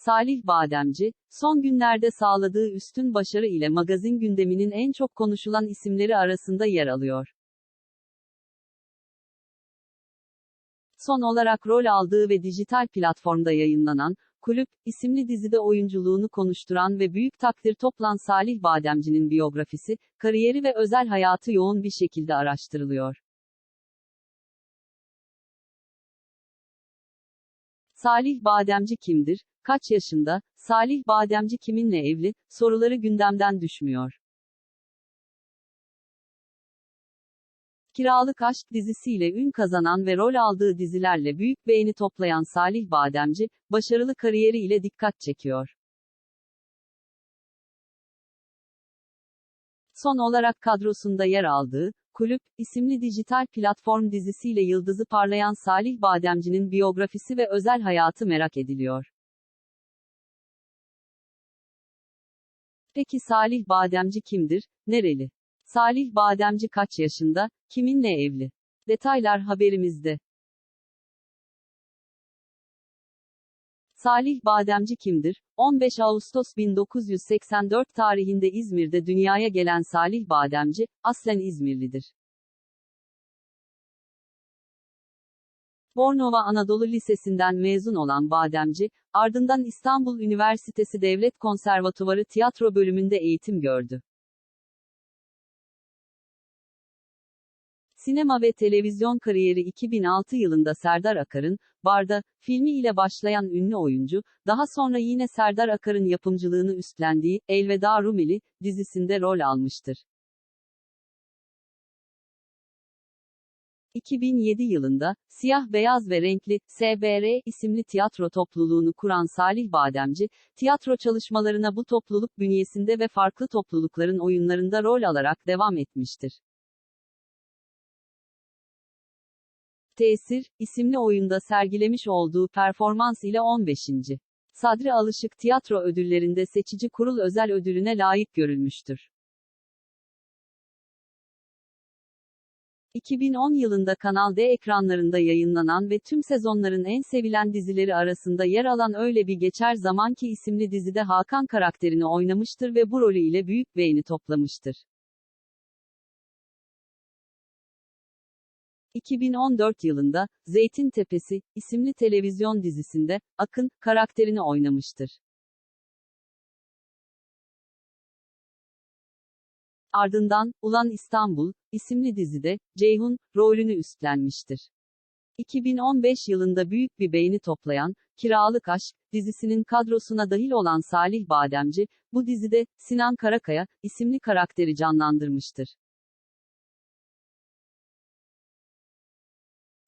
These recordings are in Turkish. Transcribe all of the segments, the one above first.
Salih Bademci, son günlerde sağladığı üstün başarı ile magazin gündeminin en çok konuşulan isimleri arasında yer alıyor. Son olarak rol aldığı ve dijital platformda yayınlanan, Kulüp, isimli dizide oyunculuğunu konuşturan ve büyük takdir toplan Salih Bademci'nin biyografisi, kariyeri ve özel hayatı yoğun bir şekilde araştırılıyor. Salih Bademci kimdir? Kaç yaşında? Salih Bademci kiminle evli? Soruları gündemden düşmüyor. Kiralık Aşk dizisiyle ün kazanan ve rol aldığı dizilerle büyük beğeni toplayan Salih Bademci, başarılı kariyeri ile dikkat çekiyor. Son olarak kadrosunda yer aldığı, Kulüp, isimli dijital platform dizisiyle yıldızı parlayan Salih Bademci'nin biyografisi ve özel hayatı merak ediliyor. Peki Salih Bademci kimdir, nereli? Salih Bademci kaç yaşında, kiminle evli? Detaylar haberimizde. Salih Bademci kimdir? 15 Ağustos 1984 tarihinde İzmir'de dünyaya gelen Salih Bademci, aslen İzmirlidir. Bornova Anadolu Lisesi'nden mezun olan Bademci, ardından İstanbul Üniversitesi Devlet Konservatuvarı tiyatro bölümünde eğitim gördü. Sinema ve televizyon kariyeri 2006 yılında Serdar Akar'ın, Barda, filmi ile başlayan ünlü oyuncu, daha sonra yine Serdar Akar'ın yapımcılığını üstlendiği, Elveda Rumeli, dizisinde rol almıştır. 2007 yılında, Siyah Beyaz ve Renkli, SBR isimli tiyatro topluluğunu kuran Salih Bademci, tiyatro çalışmalarına bu topluluk bünyesinde ve farklı toplulukların oyunlarında rol alarak devam etmiştir. Tesir, isimli oyunda sergilemiş olduğu performans ile 15. Sadri Alışık Tiyatro Ödülleri'nde seçici kurul özel ödülüne layık görülmüştür. 2010 yılında Kanal D ekranlarında yayınlanan ve tüm sezonların en sevilen dizileri arasında yer alan Öyle Bir Geçer Zaman Ki isimli dizide Hakan karakterini oynamıştır ve bu rolü ile büyük beğeni toplamıştır. 2014 yılında, Zeytin Tepesi, isimli televizyon dizisinde, Akın, karakterini oynamıştır. Ardından, Ulan İstanbul, isimli dizide, Ceyhun, rolünü üstlenmiştir. 2015 yılında büyük bir beğeni toplayan, Kiralık Aşk, dizisinin kadrosuna dahil olan Salih Bademci, bu dizide, Sinan Karakaya, isimli karakteri canlandırmıştır.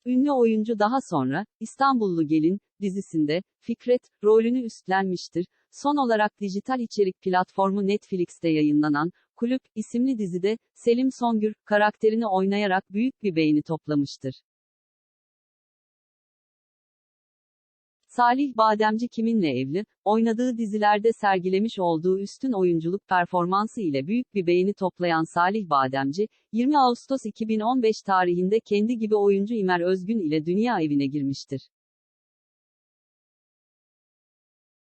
Ünlü oyuncu daha sonra, İstanbullu Gelin, dizisinde, Fikret, rolünü üstlenmiştir. Son olarak dijital içerik platformu Netflix'te yayınlanan, Kulüp, isimli dizide, Selim Songür, karakterini oynayarak büyük bir beğeni toplamıştır. Salih Bademci kiminle evli, oynadığı dizilerde sergilemiş olduğu üstün oyunculuk performansı ile büyük bir beğeni toplayan Salih Bademci, 20 Ağustos 2015 tarihinde kendi gibi oyuncu İmer Özgün ile dünya evine girmiştir.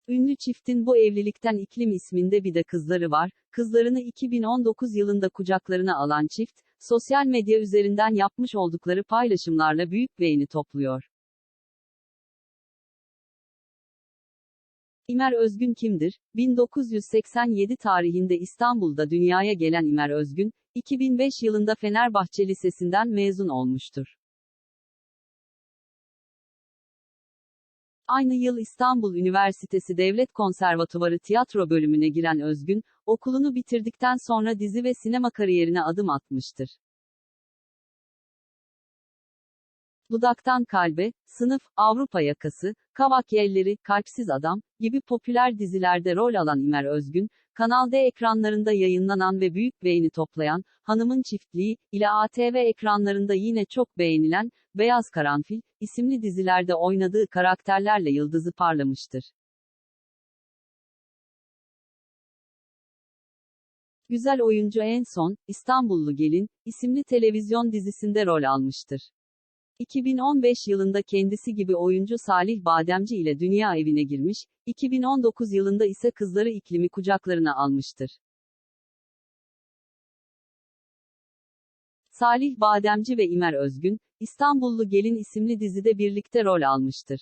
Ünlü çiftin bu evlilikten iklim isminde bir de kızları var. Kızlarını 2019 yılında kucaklarına alan çift, sosyal medya üzerinden yapmış oldukları paylaşımlarla büyük beğeni topluyor. İmer Özgün kimdir? 1987 tarihinde İstanbul'da dünyaya gelen İmer Özgün, 2005 yılında Fenerbahçe Lisesi'nden mezun olmuştur. Aynı yıl İstanbul Üniversitesi Devlet Konservatuvarı tiyatro bölümüne giren Özgün, okulunu bitirdikten sonra dizi ve sinema kariyerine adım atmıştır. Dudaktan Kalbe, Sınıf, Avrupa Yakası, Kavak Yelleri, Kalpsiz Adam gibi popüler dizilerde rol alan İmer Özgün, Kanal D ekranlarında yayınlanan ve büyük beğeni toplayan Hanımın Çiftliği ile ATV ekranlarında yine çok beğenilen Beyaz Karanfil isimli dizilerde oynadığı karakterlerle yıldızı parlamıştır. Güzel oyuncu en son, İstanbullu Gelin, isimli televizyon dizisinde rol almıştır. 2015 yılında kendisi gibi oyuncu Salih Bademci ile dünya evine girmiş, 2019 yılında ise kızları iklimi kucaklarına almıştır. Salih Bademci ve İmer Özgün, İstanbullu Gelin isimli dizide birlikte rol almıştır.